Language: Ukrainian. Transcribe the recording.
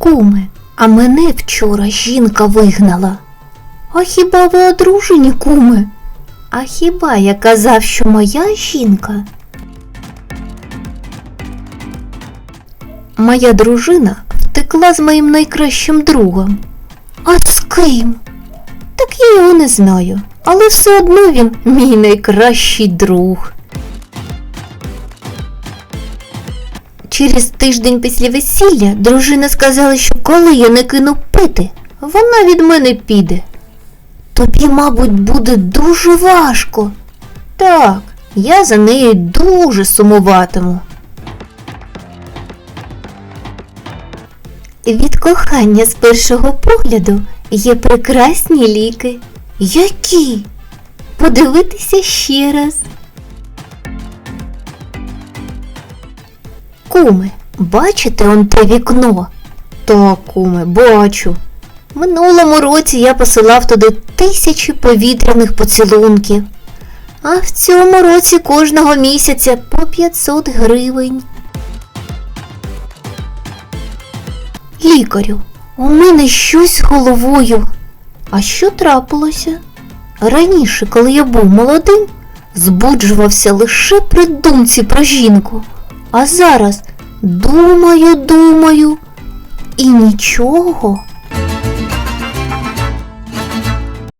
Куме, а мене вчора жінка вигнала. А хіба ви одружені, куме? А хіба я казав, що моя жінка? Моя дружина втекла з моїм найкращим другом. А з ким? Так я його не знаю, але все одно він мій найкращий друг. Через тиждень після весілля дружина сказала, що коли я не кину пити, вона від мене піде. Тобі, мабуть, буде дуже важко. Так, я за нею дуже сумуватиму. Від кохання з першого погляду є прекрасні ліки. Які? Подивитися ще раз. Куме, бачите он те вікно? Так, куме, бачу. Минулому році я посилав туди тисячі повітряних поцілунків, а в цьому році кожного місяця по 500 гривень. Лікарю, у мене щось головою. А що трапилося? Раніше, коли я був молодим, збуджувався лише при думці про жінку. А зараз думаю, думаю і нічого.